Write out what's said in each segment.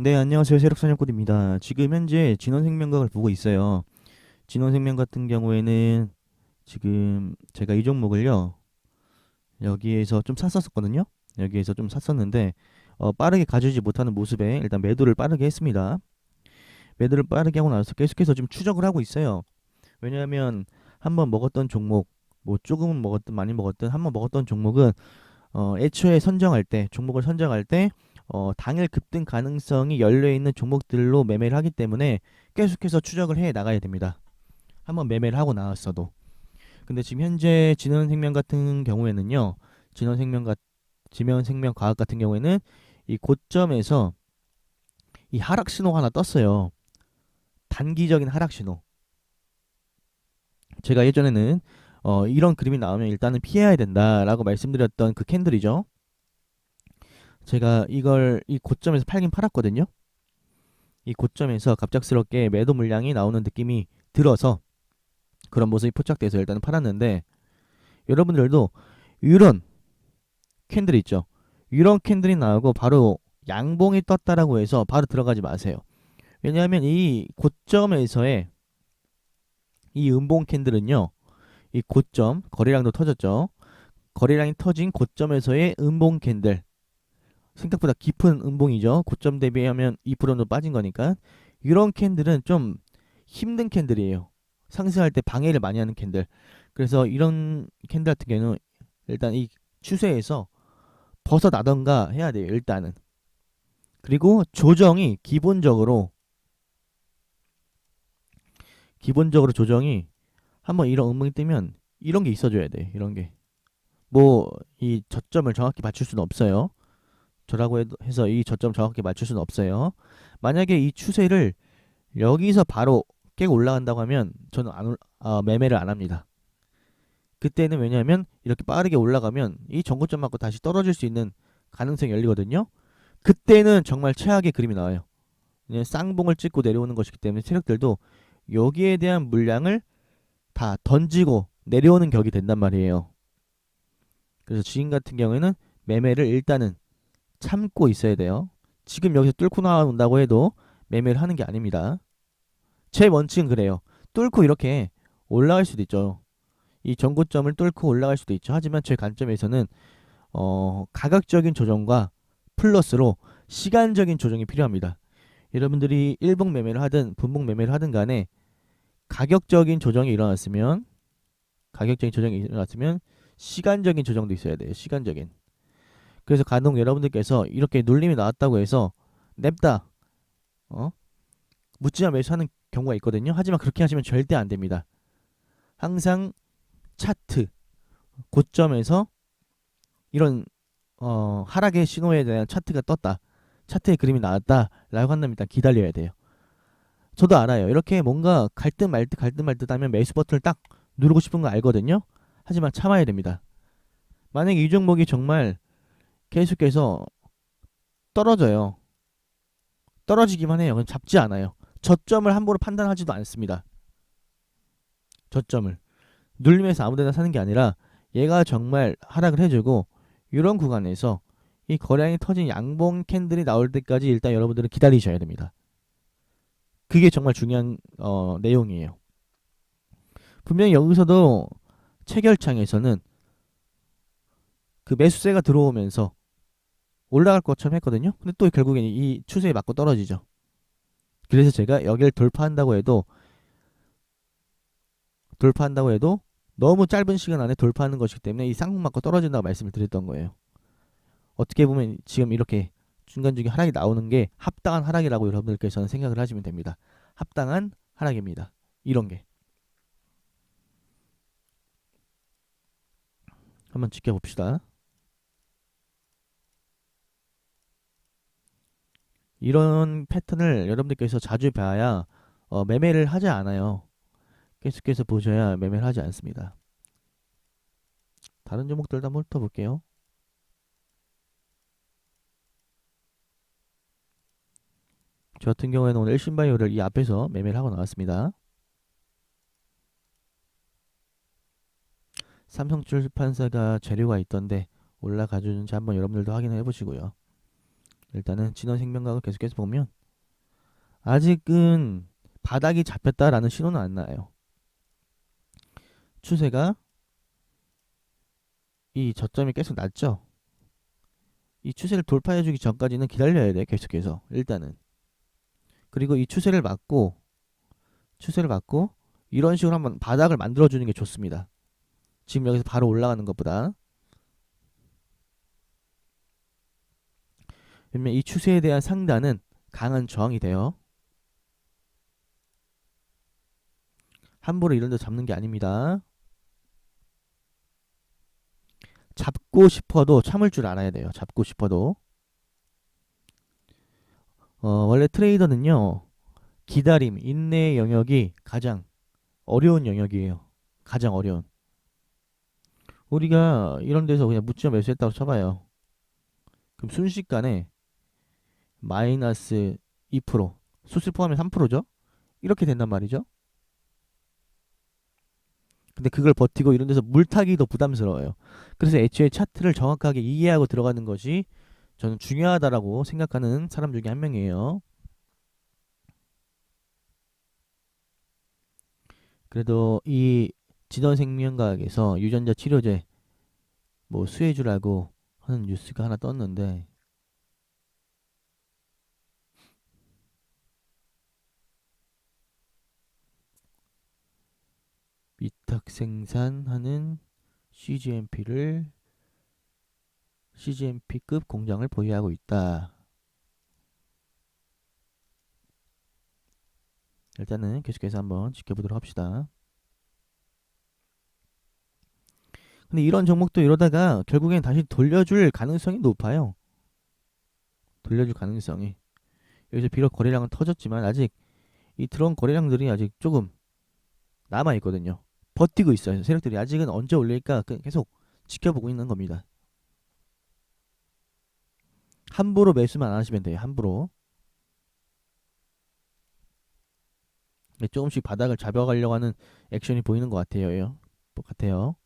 네, 안녕하세요. 세력사냥꾼입니다. 지금 현재 진원생명각을 보고 있어요. 진원생명 같은 경우에는 지금 제가 이 종목을요. 여기에서 좀 샀었거든요. 여기에서 좀 샀었는데 어, 빠르게 가주지 못하는 모습에 일단 매도를 빠르게 했습니다. 매도를 빠르게 하고 나서 계속해서 지금 추적을 하고 있어요. 왜냐하면 한번 먹었던 종목, 뭐 조금은 먹었든 많이 먹었든 한번 먹었던 종목은 어, 애초에 선정할 때 종목을 선정할 때 어, 당일 급등 가능성이 열려 있는 종목들로 매매를 하기 때문에 계속해서 추적을 해 나가야 됩니다. 한번 매매를 하고 나왔어도. 근데 지금 현재 진원생명 같은 경우에는요. 진원생명 같 지면생명 과학 같은 경우에는 이 고점에서 이 하락 신호가 하나 떴어요. 단기적인 하락 신호. 제가 예전에는 어, 이런 그림이 나오면 일단은 피해야 된다라고 말씀드렸던 그 캔들이죠. 제가 이걸 이 고점에서 팔긴 팔았거든요. 이 고점에서 갑작스럽게 매도 물량이 나오는 느낌이 들어서 그런 모습이 포착돼서 일단은 팔았는데 여러분들도 이런 캔들 있죠. 이런 캔들이 나오고 바로 양봉이 떴다라고 해서 바로 들어가지 마세요. 왜냐하면 이 고점에서의 이 음봉 캔들은요. 이 고점 거래량도 터졌죠. 거래량이 터진 고점에서의 음봉 캔들 생각보다 깊은 음봉이죠. 고점 대비하면 2% 정도 빠진 거니까 이런 캔들은 좀 힘든 캔들이에요. 상승할 때 방해를 많이 하는 캔들. 그래서 이런 캔들 같은 경우는 일단 이 추세에서 벗어나던가 해야 돼요. 일단은. 그리고 조정이 기본적으로 기본적으로 조정이 한번 이런 음봉이 뜨면 이런 게 있어줘야 돼. 이런 게. 뭐 이 저점을 정확히 맞출 수는 없어요. 저라고 해서 이 저점 정확히 맞출 수는 없어요. 만약에 이 추세를 여기서 바로 깨고 올라간다고 하면 저는 안, 올- 아, 매매를 안 합니다. 그때는 왜냐하면 이렇게 빠르게 올라가면 이 전고점 맞고 다시 떨어질 수 있는 가능성이 열리거든요. 그때는 정말 최악의 그림이 나와요. 쌍봉을 찍고 내려오는 것이기 때문에 세력들도 여기에 대한 물량을 다 던지고 내려오는 격이 된단 말이에요. 그래서 지금 같은 경우에는 매매를 일단은 참고 있어야 돼요. 지금 여기서 뚫고 나온다고 해도 매매를 하는 게 아닙니다. 제 원칙은 그래요. 뚫고 이렇게 올라갈 수도 있죠. 이 전고점을 뚫고 올라갈 수도 있죠. 하지만 제 관점에서는 어, 가격적인 조정과 플러스로 시간적인 조정이 필요합니다. 여러분들이 일봉 매매를 하든 분봉 매매를 하든 간에 가격적인 조정이 일어났으면 가격적인 조정이 일어났으면 시간적인 조정도 있어야 돼요. 시간적인. 그래서 간혹 여러분들께서 이렇게 눌림이 나왔다고 해서 냅다 어 묻지마 매수하는 경우가 있거든요. 하지만 그렇게 하시면 절대 안 됩니다. 항상 차트 고점에서 이런 어 하락의 신호에 대한 차트가 떴다. 차트의 그림이 나왔다라고 한다면 일단 기다려야 돼요. 저도 알아요. 이렇게 뭔가 갈 듯 말 듯 갈 듯 말 듯 하면 매수 버튼을 딱 누르고 싶은 거 알거든요. 하지만 참아야 됩니다. 만약에 이 종목이 정말 계속해서 떨어져요. 떨어지기만 해요. 잡지 않아요. 저점을 함부로 판단하지도 않습니다. 저점을 눌리면서 아무데나 사는 게 아니라 얘가 정말 하락을 해주고 이런 구간에서 이 거량이 터진 양봉 캔들이 나올 때까지 일단 여러분들은 기다리셔야 됩니다. 그게 정말 중요한 어, 내용이에요. 분명히 여기서도 체결창에서는 그 매수세가 들어오면서 올라갈 것처럼 했거든요. 근데 또 결국엔 이 추세에 맞고 떨어지죠. 그래서 제가 여기를 돌파한다고 해도 돌파한다고 해도 너무 짧은 시간 안에 돌파하는 것이기 때문에 이 쌍봉 맞고 떨어진다고 말씀을 드렸던 거예요. 어떻게 보면 지금 이렇게 중간중간 하락이 나오는 게 합당한 하락이라고 여러분들께서는 생각을 하시면 됩니다. 합당한 하락입니다. 이런 게. 한번 지켜봅시다. 이런 패턴을 여러분들께서 자주 봐야 어, 매매를 하지 않아요. 계속해서 보셔야 매매를 하지 않습니다. 다른 종목들도 한번 훑어볼게요. 저 같은 경우에는 오늘 일신바이오를 이 앞에서 매매를 하고 나왔습니다. 삼성출판사가 재료가 있던데 올라가주는지 한번 여러분들도 확인해 보시고요. 일단은 진원생명각을 계속해서 보면 아직은 바닥이 잡혔다라는 신호는 안 나요. 추세가 이 저점이 계속 낮죠. 이 추세를 돌파해주기 전까지는 기다려야 돼 계속해서 일단은 그리고 이 추세를 막고 추세를 막고 이런 식으로 한번 바닥을 만들어주는 게 좋습니다. 지금 여기서 바로 올라가는 것보다 왜냐면 이 추세에 대한 상단은 강한 저항이 돼요. 함부로 이런 데 잡는 게 아닙니다. 잡고 싶어도 참을 줄 알아야 돼요. 잡고 싶어도. 어, 원래 트레이더는요. 기다림, 인내의 영역이 가장 어려운 영역이에요. 가장 어려운. 우리가 이런 데서 그냥 묻지마 매수했다고 쳐봐요. 그럼 순식간에 마이너스 2% 수술 포함해서 3%죠? 이렇게 된단 말이죠. 근데 그걸 버티고 이런 데서 물타기도 부담스러워요. 그래서 애초에 차트를 정확하게 이해하고 들어가는 것이 저는 중요하다라고 생각하는 사람 중에 한 명이에요. 그래도 이 진원생명과학에서 유전자 치료제 뭐 수혜주라고 하는 뉴스가 하나 떴는데 위탁 생산하는 CGMP를 CGMP급 공장을 보유하고 있다. 일단은 계속해서 한번 지켜보도록 합시다. 근데 이런 종목도 이러다가 결국엔 다시 돌려줄 가능성이 높아요. 돌려줄 가능성이. 여기서 비록 거래량은 터졌지만 아직 이 들어온 거래량들이 아직 조금 남아 있거든요. 버티고 있어요. 세력들이 아직은 언제 올릴까 그- 계속 지켜보고 있는 겁니다. 함부로 매수만 안 하시면 돼요. 함부로. 네, 조금씩 바닥을 잡아가려고 하는 액션이 보이는 것 같아요. 뭐 같아요.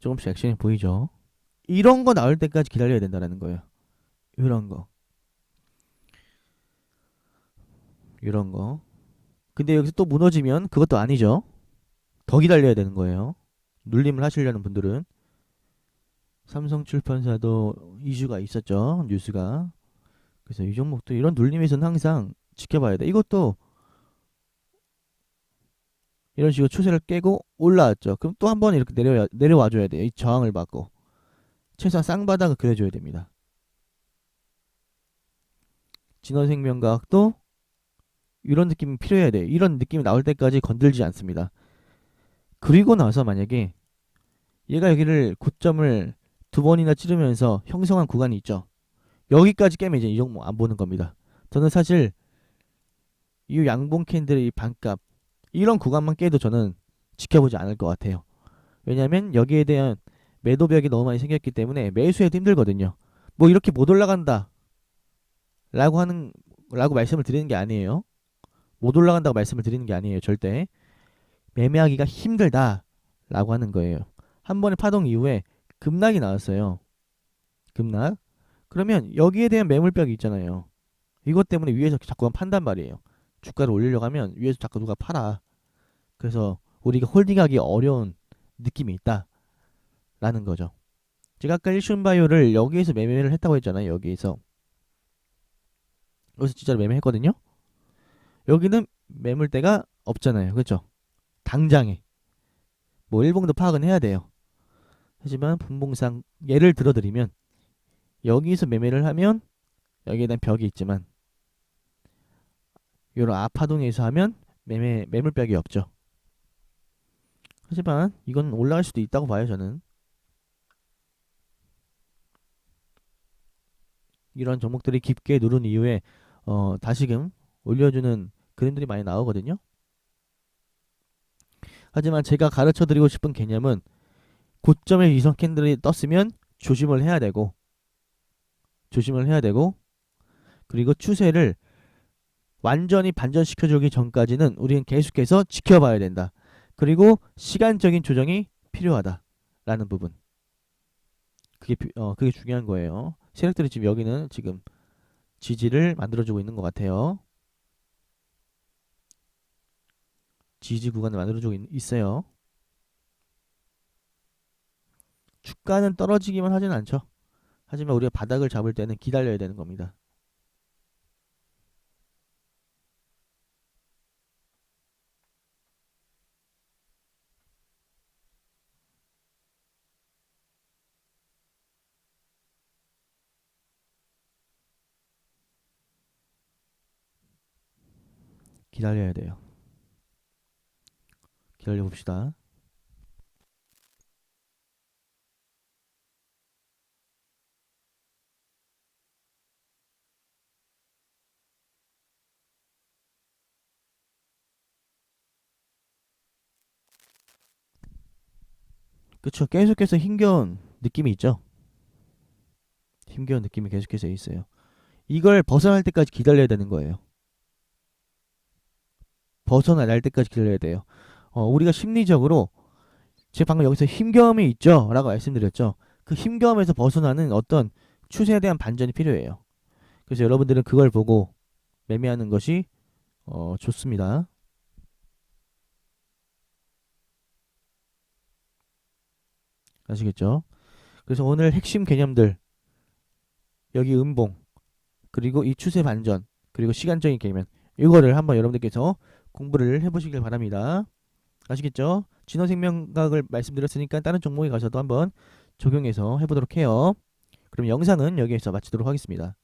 조금씩 액션이 보이죠. 이런 거 나올 때까지 기다려야 된다는 거예요. 이런 거. 이런 거. 근데 여기서 또 무너지면 그것도 아니죠. 더 기다려야 되는 거예요. 눌림을 하시려는 분들은 삼성 출판사도 이슈가 있었죠. 뉴스가. 그래서 이 종목도 이런 눌림에서는 항상 지켜봐야 돼. 이것도 이런 식으로 추세를 깨고 올라왔죠. 그럼 또 한 번 이렇게 내려 내려와 줘야 돼요. 이 저항을 받고 최소한 쌍바닥을 그려줘야 됩니다. 진원생명과학도 이런 느낌이 필요해야 돼요. 이런 느낌이 나올 때까지 건들지 않습니다. 그리고 나서 만약에 얘가 여기를 고점을 두 번이나 찌르면서 형성한 구간이 있죠. 여기까지 깨면 이제 이 종목 안 보는 겁니다. 저는 사실 이 양봉 캔들의 이 반값 이런 구간만 깨도 저는 지켜보지 않을 것 같아요. 왜냐하면 여기에 대한 매도벽이 너무 많이 생겼기 때문에 매수해도 힘들거든요. 뭐 이렇게 못 올라간다 라고 하는 라고 말씀을 드리는 게 아니에요. 못 올라간다고 말씀을 드리는 게 아니에요. 절대 매매하기가 힘들다 라고 하는 거예요. 한 번의 파동 이후에 급락이 나왔어요. 급락. 그러면 여기에 대한 매물벽이 있잖아요. 이것 때문에 위에서 자꾸 판단 말이에요. 주가를 올리려고 하면 위에서 자꾸 누가 팔아. 그래서 우리가 홀딩하기 어려운 느낌이 있다. 라는 거죠. 제가 아까 일순바이오를 여기에서 매매를 했다고 했잖아요. 여기에서. 여기서 진짜로 매매했거든요. 여기는 매물대가 없잖아요. 그렇죠? 당장에. 뭐 일봉도 파악은 해야 돼요. 하지만 분봉상 예를 들어드리면 여기서 매매를 하면 여기에 대한 벽이 있지만 요런 아파동에서 하면 매매 매물벽이 없죠. 하지만 이건 올라갈 수도 있다고 봐요 저는. 이런 종목들이 깊게 누른 이후에 어 다시금 올려주는 그림들이 많이 나오거든요. 하지만 제가 가르쳐 드리고 싶은 개념은 고점의 위성 캔들이 떴으면 조심을 해야 되고 조심을 해야 되고 그리고 추세를 완전히 반전시켜주기 전까지는 우리는 계속해서 지켜봐야 된다. 그리고 시간적인 조정이 필요하다 라는 부분. 그게 비- 어 그게 중요한 거예요. 세력들이 지금 여기는 지금 지지를 만들어주고 있는 것 같아요. 지지 구간을 만들어주고 있, 있어요. 주가는 떨어지기만 하진 않죠. 하지만 우리가 바닥을 잡을 때는 기다려야 되는 겁니다. 기다려야 돼요. 기다려 봅시다. 그쵸. 계속해서 힘겨운 느낌이 있죠. 힘겨운 느낌이 계속해서 있어요. 이걸 벗어날 때까지 기다려야 되는 거예요. 벗어날 때까지 기다려야 돼요. 어, 우리가 심리적으로 제가 방금 여기서 힘겨움이 있죠 라고 말씀드렸죠. 그 힘겨움에서 벗어나는 어떤 추세에 대한 반전이 필요해요. 그래서 여러분들은 그걸 보고 매매하는 것이 어, 좋습니다. 아시겠죠? 그래서 오늘 핵심 개념들 여기 음봉 그리고 이 추세 반전 그리고 시간적인 개념 이거를 한번 여러분들께서 공부를 해보시길 바랍니다. 아시겠죠? 진화생명각을 말씀드렸으니까 다른 종목에 가서도 한번 적용해서 해보도록 해요. 그럼 영상은 여기에서 마치도록 하겠습니다.